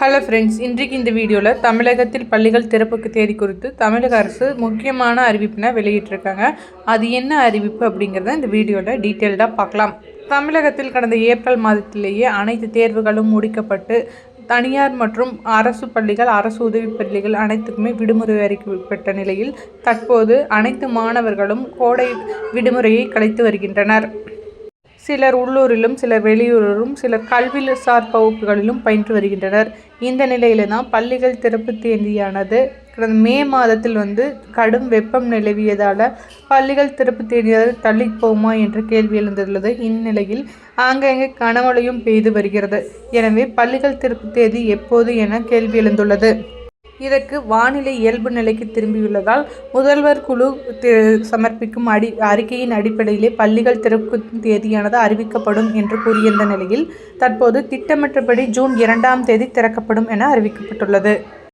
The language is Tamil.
ஹலோ ஃப்ரெண்ட்ஸ் இன்றைக்கு இந்த வீடியோவில் தமிழகத்தில் பள்ளிகள் திறப்புக்கு தேதி குறித்து தமிழக அரசு முக்கியமான அறிவிப்பினை வெளியிட்டிருக்காங்க. அது என்ன அறிவிப்பு அப்படிங்கிறத இந்த வீடியோவில் டீட்டெயில்டாக பார்க்கலாம். தமிழகத்தில் கடந்த ஏப்ரல் மாதத்திலேயே அனைத்து தேர்வுகளும் முடிக்கப்பட்டு தனியார் மற்றும் அரசு பள்ளிகள் அரசு உதவி பள்ளிகள் அனைத்துக்குமே விடுமுறை அறிவிக்கப்பட்ட நிலையில் தற்போது அனைத்து மாணவர்களும் கோடை விடுமுறையை கழித்து வருகின்றனர். சிலர் உள்ளூரிலும் சிலர் வெளியூரிலும் சிலர் கல்விசார் வகுப்புகளிலும் பயின்று வருகின்றனர். இந்த நிலையில தான் பள்ளிகள் திறப்பு தேதியானது. கடந்த மே மாதத்தில் வந்து கடும் வெப்பம் நிலவியதால் பள்ளிகள் திறப்பு தேதியால் தள்ளி போகுமா என்ற கேள்வி எழுந்துள்ளது. இந்நிலையில் ஆங்காங்கே கனமழையும் பெய்து வருகிறது. எனவே பள்ளிகள் திறப்பு தேதி எப்போது என கேள்வி எழுந்துள்ளது. இதற்கு வானிலை இயல்பு நிலைக்கு திரும்பியுள்ளதால் முதல்வர் குழு தி- சமர்ப்பிக்கும் அடி அறிக்கையின் அடிப்படையிலே பள்ளிகள் திறக்கும் தேதியானது அறிவிக்கப்படும் என்று கூறியிருந்த நிலையில் தற்போது திட்டமிட்டபடி ஜூன் இரண்டாம் தேதி திறக்கப்படும் என அறிவிக்கப்பட்டுள்ளது.